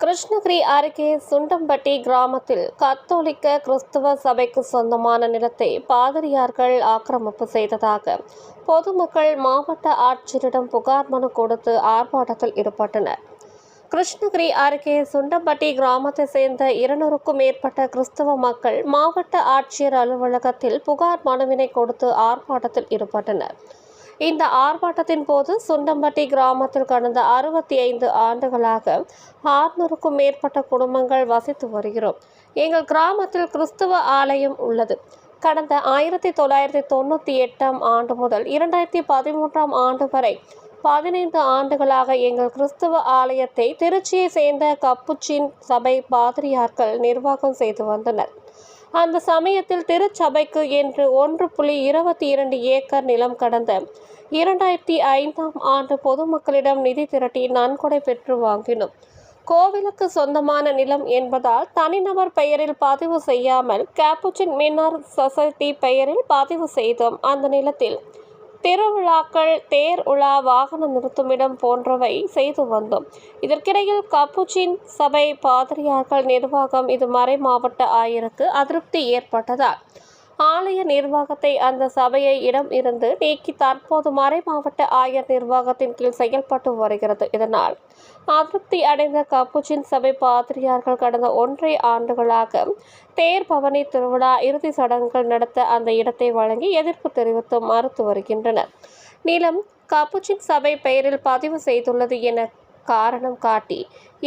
கிருஷ்ணகிரி அருகே சுண்டம்பட்டி கிராமத்தில் கத்தோலிக்க கிறிஸ்துவ சபைக்கு சொந்தமான நிலத்தை பாதிரியார்கள் ஆக்கிரமிப்பு செய்ததாக பொதுமக்கள் மாவட்ட ஆட்சியரிடம் புகார் மனு கொடுத்து ஆர்ப்பாட்டத்தில் ஈடுபட்டனர். கிருஷ்ணகிரி அருகே சுண்டம்பட்டி கிராமத்தை சேர்ந்த இருநூறுக்கும் மேற்பட்ட கிறிஸ்தவ மக்கள் மாவட்ட ஆட்சியர் அலுவலகத்தில் புகார் மனுவினை கொடுத்து ஆர்ப்பாட்டத்தில் ஈடுபட்டனர். இந்த ஆர்ப்பாட்டத்தின் போது சுண்டம்பட்டி கிராமத்தில் கடந்த அறுபத்தி ஐந்து ஆண்டுகளாக ஆறுநூறுக்கும் மேற்பட்ட குடும்பங்கள் வசித்து வருகிறோம். எங்கள் கிராமத்தில் கிறிஸ்துவ ஆலயம் உள்ளது. கடந்த ஆயிரத்தி தொள்ளாயிரத்தி தொண்ணூற்றி எட்டாம் ஆண்டு முதல் இரண்டாயிரத்தி பதிமூன்றாம் ஆண்டு வரை பதினைந்து ஆண்டுகளாக எங்கள் கிறிஸ்துவ ஆலயத்தை திருச்சியை சேர்ந்த கப்புச்சின் சபை பாதிரியார்கள் நிர்வாகம் செய்து வந்தனர். அந்த சமயத்தில் திருச்சபைக்கு என்று ஒன்று புள்ளி இருபத்தி இரண்டு ஏக்கர் நிலம் கடந்த இரண்டாயிரத்தி ஐந்தாம் ஆண்டு பொதுமக்களிடம் நிதி திரட்டி நன்கொடை பெற்று வாங்கினோம். கோவிலுக்கு சொந்தமான நிலம் என்பதால் தனிநபர் பெயரில் பதிவு செய்யாமல் கேப்புச்சின் மின்னார் சொசைட்டி பெயரில் பதிவு செய்தோம் அந்த நிலத்தில். திருவிழாக்கள் தேர் உலா வாகன நிறுத்துமிடம் போன்றவை செய்து வந்தோம். இதற்கிடையில் கப்புச்சின் சபை பாதிரியார்கள் நிர்வாகம் இது மறை மாவட்ட ஆயருக்கு அதிருப்தி ஏற்பட்டதால் ஆலய நிர்வாகத்தை அந்த சபையை இடம் இருந்து நீக்கி தற்போது மறை மாவட்ட ஆயர் நிர்வாகத்தின் கீழ் செயல்பட்டு வருகிறது. இதனால் அதிருப்தி அடைந்த கப்புச்சின் சபை பாதிரியார்கள் கடந்த ஒன்றை ஆண்டுகளாக தேர் பவனி திருவிழா இறுதி சடங்குகள் நடத்த அந்த இடத்தை வழங்கி எதிர்ப்பு தெரிவித்து மறுத்து வருகின்றனர். நிலம் கப்புச்சின் சபை பெயரில் பதிவு செய்துள்ளது என காரணம் காட்டி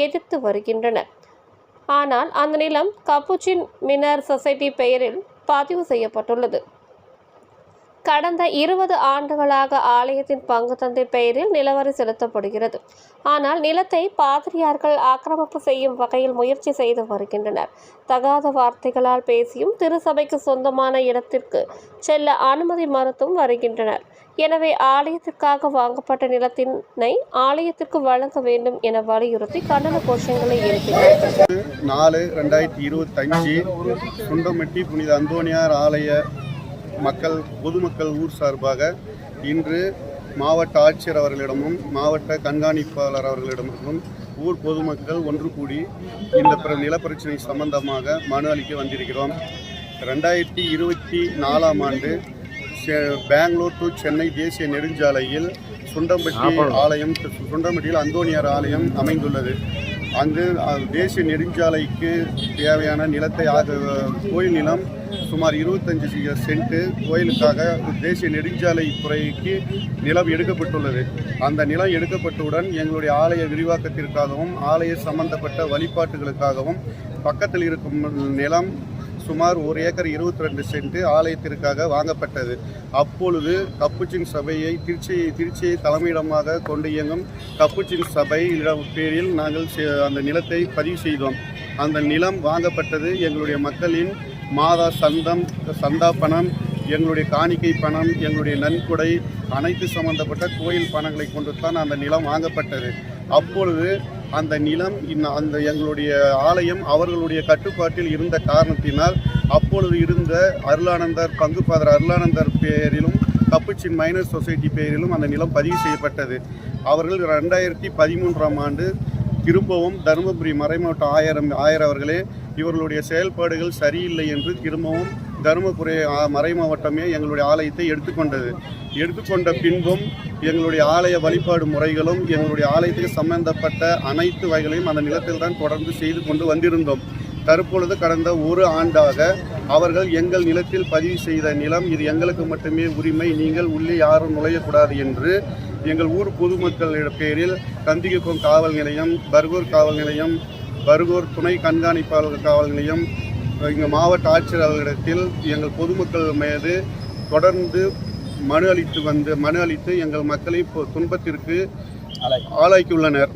எதிர்த்து வருகின்றனர். ஆனால் அந்த நிலம் கப்புச்சின் மினர் சொசைட்டி பெயரில் பதிவு செய்யப்பட்டுள்ளது. கடந்த இருபது ஆண்டுகளாக ஆலயத்தின் பங்கு தந்தை பெயரில் நிலவரி செலுத்தப்படுகிறது. ஆனால் நிலத்தை பாதிரியார்கள் ஆக்கிரமிப்பு செய்யும் வகையில் முயற்சி செய்து வருகின்றனர். தகாத வார்த்தைகளால் பேசியும் திருசபைக்கு சொந்தமான இடத்திற்கு செல்ல அனுமதி மறுத்தும் வருகின்றனர். எனவே ஆலயத்திற்காக வாங்கப்பட்ட நிலத்தினை ஆலயத்திற்கு வழங்க வேண்டும் என வலியுறுத்தி கண்டன கோஷங்களை எழுப்பினர் நாலு ரெண்டாயிரத்தி இருபத்தஞ்சு சுண்டமட்டி புனித அந்தோனியார் ஆலய மக்கள் பொதுமக்கள் ஊர் சார்பாக இன்று மாவட்ட ஆட்சியர் அவர்களிடமும் மாவட்ட கண்காணிப்பாளர் அவர்களிடமும் ஊர் பொதுமக்கள் ஒன்று கூடி இந்த பிர நிலப்பிரச்சனை சம்பந்தமாக மனு அளிக்க வந்திருக்கிறோம். ரெண்டாயிரத்தி இருபத்தி நாலாம் ஆண்டு பெங்களூர் டு சென்னை தேசிய நெடுஞ்சாலையில் சுண்டம்பட்டி ஆலயம் சுண்டம்பட்டியில் அந்தோனியார் ஆலயம் அமைந்துள்ளது. அங்கு தேசிய நெடுஞ்சாலைக்கு தேவையான நிலத்தை ஆக- கோயில் நிலம் சுமார் இருபத்தஞ்சு சென்ட் கோயிலுக்காக தேசிய நெடுஞ்சாலை துறைக்கு நிலம் எடுக்கப்பட்டுள்ளது. அந்த நிலம் எடுக்கப்பட்டவுடன் எங்களுடைய ஆலய விரிவாக்கத்திற்காகவும் ஆலய சம்பந்தப்பட்ட வழிபாட்டுகளுக்காகவும் பக்கத்தில் இருக்கும் நிலம் சுமார் ஒரு ஏக்கர் இருபத்தி ரெண்டு சென்ட் ஆலயத்திற்காக வாங்கப்பட்டது. அப்பொழுது கப்புச்சின் சபையை திருச்சியை திருச்சியை தலைமையிடமாக கொண்டு இயங்கும் கப்புச்சின் சபை இடம் பேரில் நாங்கள் அந்த நிலத்தை பதிவு செய்தோம். அந்த நிலம் வாங்கப்பட்டது எங்களுடைய மக்களின் மாதா சந்தம் சந்தா பணம் எங்களுடைய காணிக்கை பணம் எங்களுடைய நன்கொடை அனைத்து சம்பந்தப்பட்ட கோயில் பணங்களை கொண்டு தான் அந்த நிலம் வாங்கப்பட்டது. அப்பொழுது அந்த நிலம் இன்ன- அந்த எங்களுடைய ஆலயம் அவர்களுடைய கட்டுப்பாட்டில் இருந்த காரணத்தினால் அப்பொழுது இருந்த அருளானந்தர் பங்குபாதர் அருளானந்தர் பெயரிலும் கப்புச்சின் மைனர் சொசைட்டி பெயரிலும் அந்த நிலம் பதிவு செய்யப்பட்டது. அவர்கள் ரெண்டாயிரத்தி பதிமூன்றாம் ஆண்டு திரும்பவும் தருமபுரி மறைமாவட்டம் ஆயிரம் ஆயர் அவர்களே இவர்களுடைய செயல்பாடுகள் சரியில்லை என்று திரும்பவும் தருமபுரி மறை மாவட்டமே எங்களுடைய ஆலயத்தை எடுத்துக்கொண்டது. எடுத்துக்கொண்ட பின்பும் எங்களுடைய ஆலய வழிபாடு முறைகளும் எங்களுடைய ஆலயத்துக்கு சம்பந்தப்பட்ட அனைத்து வகைகளையும் அந்த நிலத்தில் தான் தொடர்ந்து செய்து கொண்டு வந்திருந்தோம். தற்பொழுது கடந்த ஒரு ஆண்டாக அவர்கள் எங்கள் நிலத்தில் பதிவு செய்த நிலம் இது எங்களுக்கு மட்டுமே உரிமை நீங்கள் உள்ளே யாரும் நுழையக்கூடாது என்று எங்கள் ஊர் பொதுமக்கள் பேரில் கந்திகுப்பம் காவல் நிலையம் பர்கூர் காவல் நிலையம் பர்கூர் துணை கண்காணிப்பாளர் காவல் நிலையம் இங்கே மாவட்ட ஆட்சியர் அவர்களிடத்தில் எங்கள் பொதுமக்கள் மீது தொடர்ந்து மனு அளித்து வந்து மனு அளித்து எங்கள் மக்களை துன்பத்திற்கு ஆளாக்கியுள்ளனர்.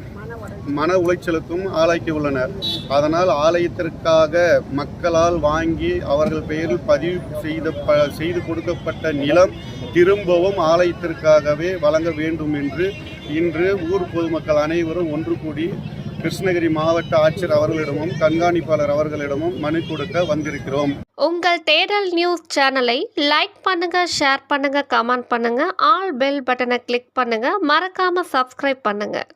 மன உளைச்சலுக்கும் ஆளாக்கியுள்ளனர். அதனால் ஆலயத்திற்காக மக்களால் வாங்கி அவர்கள் பெயரில் பதிவு செய்த ப செய்து கொடுக்கப்பட்ட நிலம் திரும்பவும் ஆலயத்திற்காகவே வழங்க வேண்டும் என்று இன்று ஊர் பொதுமக்கள் அனைவரும் ஒன்று கூடி கிருஷ்ணகிரி மாவட்ட ஆட்சியர் அவர்களிடமும் கண்காணிப்பாளர் அவர்களிடமும் மனு கொடுக்க வந்திருக்கிறோம். உங்கள் தேடல் நியூஸ் சேனலை லைக் பண்ணுங்க ஷேர் பண்ணுங்க கமெண்ட் பண்ணுங்க ஆல் பெல் பட்டனை கிளிக் பண்ணுங்க மறக்காம சப்ஸ்கிரைப் பண்ணுங்க.